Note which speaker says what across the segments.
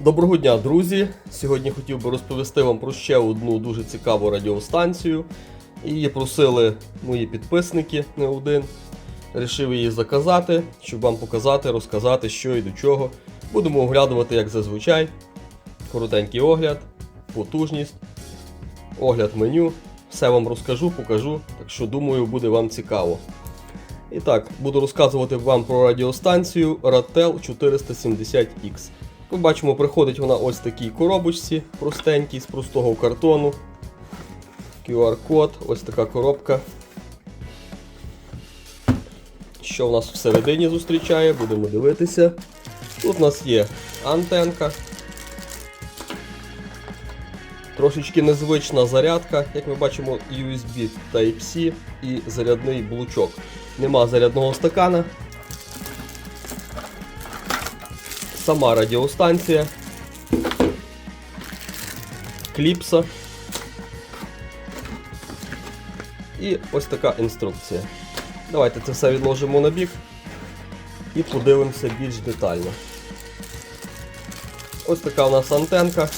Speaker 1: Доброго дня, друзі! Сьогодні хотів би розповісти вам про ще одну дуже цікаву радіостанцію. Її просили мої підписники не один. Рішив її заказати, щоб вам показати, розказати, що і до чого. Будемо оглядувати, як зазвичай. Коротенький огляд, потужність, огляд меню. Все вам розкажу, покажу, так що думаю, буде вам цікаво. І так, буду розказувати вам про радіостанцію Ratel 470X. Ми бачимо, приходить вона ось в такій коробочці, простенькій, з простого картону. QR-код, ось така коробка. Що в нас всередині зустрічає, будемо дивитися. Тут у нас є антенка. Трошечки незвична зарядка, як ми бачимо, USB Type-C і зарядний блучок. Нема зарядного стакана. Сама радіостанція. Кліпса. І ось така інструкція. Давайте це все відложимо на бік і подивимося більш детально. Ось така у нас антенка.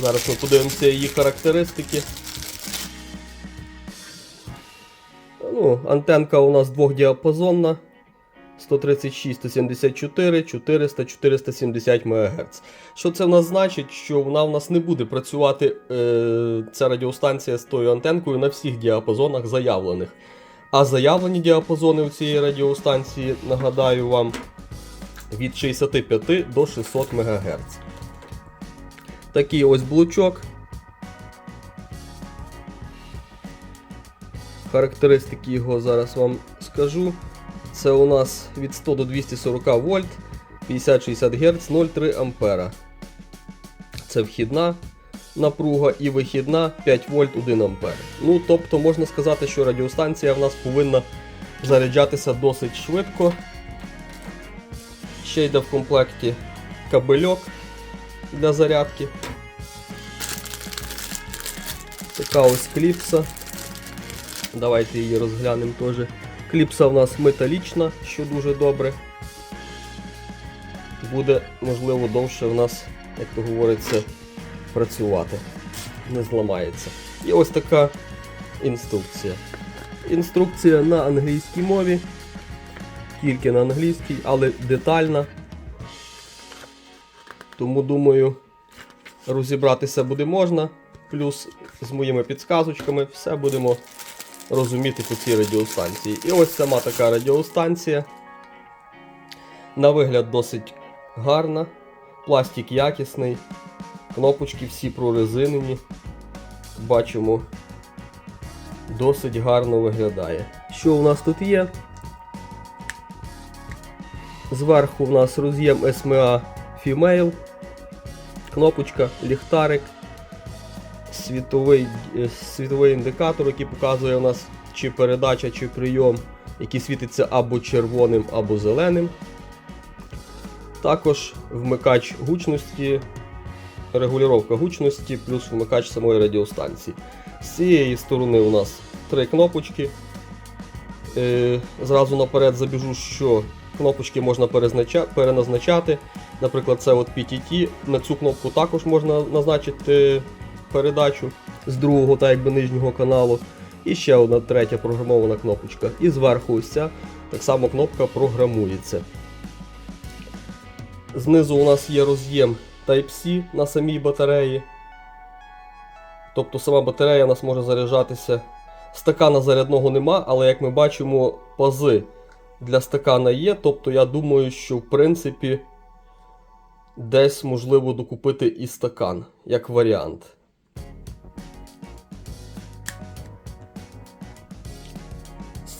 Speaker 1: Зараз ми подивимося її характеристики. Ну, антенка у нас двохдіапазонна. 136, 174, 400, 470 МГц. Що це в нас значить? Що вона в нас не буде працювати е, ця радіостанція з тою антенкою на всіх діапазонах заявлених. А заявлені діапазони у цієї радіостанції, нагадаю вам, від 65 до 600 МГц. Такий ось блочок. Характеристики його зараз вам скажу. Це у нас від 100 до 240 вольт, 50-60 Гц, 0,3 ампера. Це вхідна напруга і вихідна 5 вольт 1 ампер. Ну, тобто можна сказати, що радіостанція в нас повинна заряджатися досить швидко. Ще йде в комплекті кабельок для зарядки. Така ось кліпса. Давайте її розглянемо теж. Кліпса в нас металічна, що дуже добре. Буде, можливо, довше в нас, як то говориться, працювати. Не зламається. І ось така інструкція. Інструкція на англійській мові. Тільки на англійській, але детальна. Тому думаю, розібратися буде можна. Плюс з моїми підсказочками все будемо розуміти по цій радіостанції. І ось сама така радіостанція. На вигляд досить гарна. Пластик якісний. Кнопочки всі прорезинені. Бачимо, досить гарно виглядає. Що у нас тут є? Зверху в нас роз'єм SMA Female. Кнопочка, ліхтарик світовий, е, світовий індикатор, який показує у нас чи передача, чи прийом, який світиться або червоним, або зеленим. Також вмикач гучності, регулювання гучності, плюс вмикач самої радіостанції. З цієї сторони у нас три кнопочки. Е, Зразу наперед забіжу, що кнопочки можна переназначати. Наприклад, це от PTT. На цю кнопку також можна назначити передачу з другого та якби нижнього каналу. І ще одна третя програмована кнопочка. І зверху ось ця так само кнопка програмується. Знизу у нас є роз'єм Type-C на самій батареї. Тобто сама батарея у нас може заряджатися. Стакана зарядного нема, але як ми бачимо, пази для стакана є. Тобто я думаю, що в принципі десь можливо докупити і стакан, як варіант.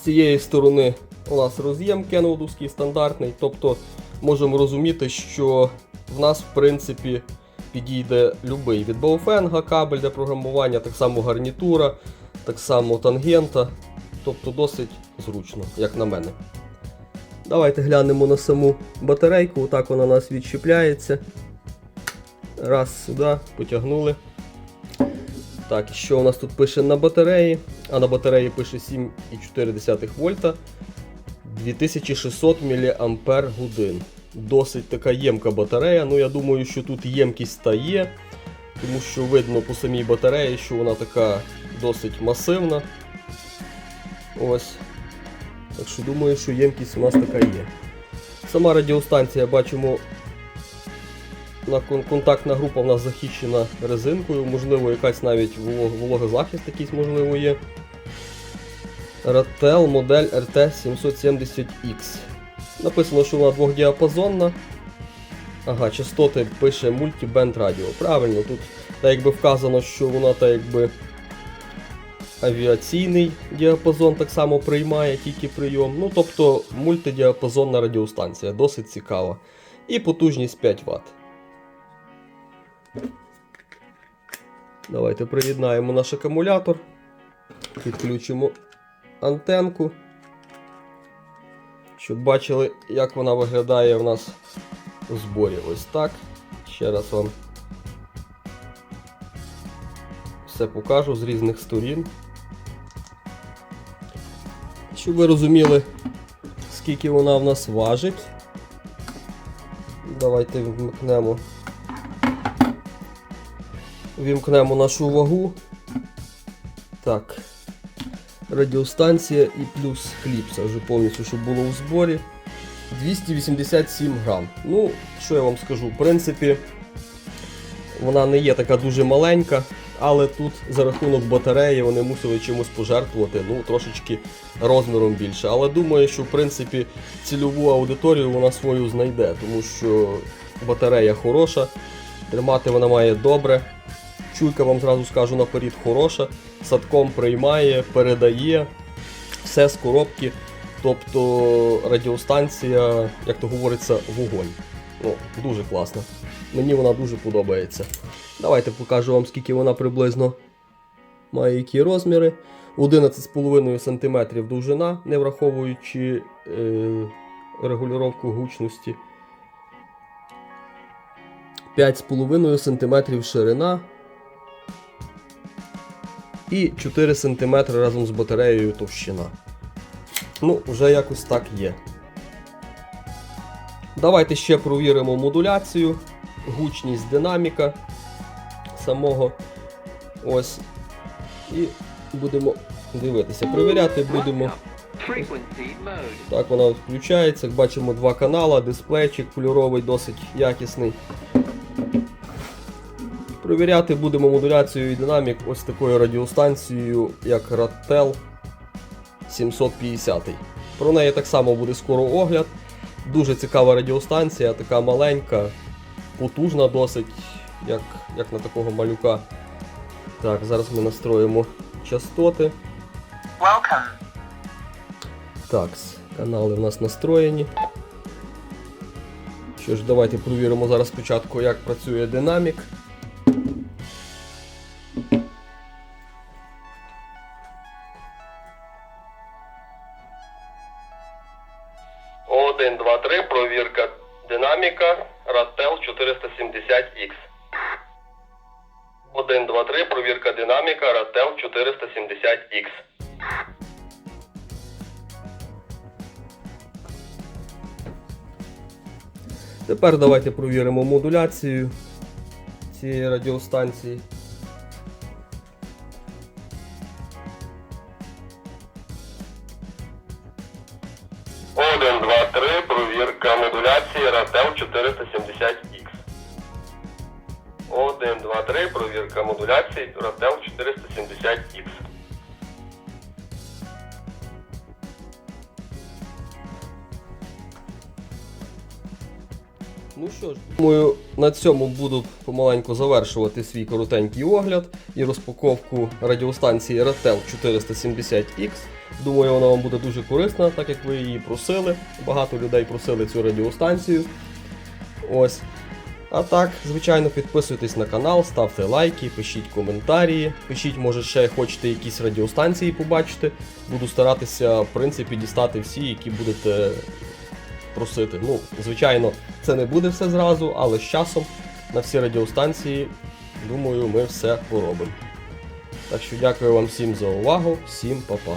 Speaker 1: Цієї сторони у нас роз'єм кенвудовський стандартний, тобто можемо розуміти, що в нас в принципі підійде любий від Baofeng кабель для програмування, так само гарнітура, так само тангента, тобто досить зручно, як на мене. Давайте глянемо на саму батарейку, отак вона у нас відщепляється. Раз сюди, потягнули. Так, що у нас тут пише на батареї? А на батареї пише 7,4 вольта 2600 мАч. досить така ємка батарея. Ну, я думаю, що тут ємкість та є, тому що видно по самій батареї, що вона така досить масивна. Ось. Так що думаю, що ємкість у нас така є. Сама радіостанція бачимо. На контактна група в нас захищена резинкою, можливо, якась навіть воло- вологозахист якийсь можливо є. Ratel модель RT770X. Написано, що вона двохдіапазонна. Ага, частоти пише Multiband Radio. Правильно, тут так якби вказано, що вона так якби авіаційний діапазон так само приймає, тільки прийом. Ну, тобто мультидіапазонна радіостанція, досить цікава. І потужність 5 Вт. Давайте приєднаємо наш акумулятор. Підключимо антенку. Щоб бачили, як вона виглядає у нас у зборі. Ось так. Ще раз вам все покажу з різних сторін. Щоб ви розуміли, скільки вона в нас важить. Давайте вмикнемо. Вімкнемо нашу вагу. Так. Радіостанція і плюс кліпса вже повністю, щоб було у зборі. 287 грам. Ну, що я вам скажу, в принципі, вона не є така дуже маленька, але тут за рахунок батареї вони мусили чимось пожертвувати, ну, трошечки розміром більше. Але думаю, що в принципі цільову аудиторію вона свою знайде, тому що батарея хороша, тримати вона має добре. Чуйка вам зразу скажу наперед хороша, садком приймає, передає все з коробки. Тобто радіостанція, як то говориться, вогонь. Ну, дуже класно. Мені вона дуже подобається. Давайте покажу вам, скільки вона приблизно має які розміри. 11,5 см довжина, не враховуючи е, регулювання гучності. 5,5 см ширина. І 4 см разом з батареєю товщина. Ну, вже якось так є. Давайте ще провіримо модуляцію, гучність динаміка самого. Ось. І будемо дивитися. Перевіряти будемо. Так, вона включається. Бачимо два канала, дисплейчик кольоровий, досить якісний. Провіряти будемо модуляцію і динамік ось такою радіостанцією, як Rattel 750. Про неї так само буде скоро огляд. Дуже цікава радіостанція, така маленька, потужна досить, як, як на такого малюка. Так, зараз ми настроїмо частоти.
Speaker 2: Welcome.
Speaker 1: Так, канали в нас настроєні. Що ж, давайте провіримо зараз спочатку, як працює динамік. Один, два, три, провірка динаміка Ratel 470X. 1, 2, 3, провірка динаміка Ratel 470X. Тепер давайте провіримо модуляцію цієї радіостанції. 3 провірка модуляції Ratel 470X. Ну що ж, думаю, на цьому буду помаленьку завершувати свій коротенький огляд і розпаковку радіостанції Ratel 470X. Думаю, вона вам буде дуже корисна, так як ви її просили. Багато людей просили цю радіостанцію. Ось. А так, звичайно, підписуйтесь на канал, ставте лайки, пишіть коментарі, пишіть, може, ще хочете якісь радіостанції побачити. Буду старатися, в принципі, дістати всі, які будете просити. Ну, звичайно, це не буде все зразу, але з часом на всі радіостанції, думаю, ми все поробимо. Так що дякую вам всім за увагу, всім па-па.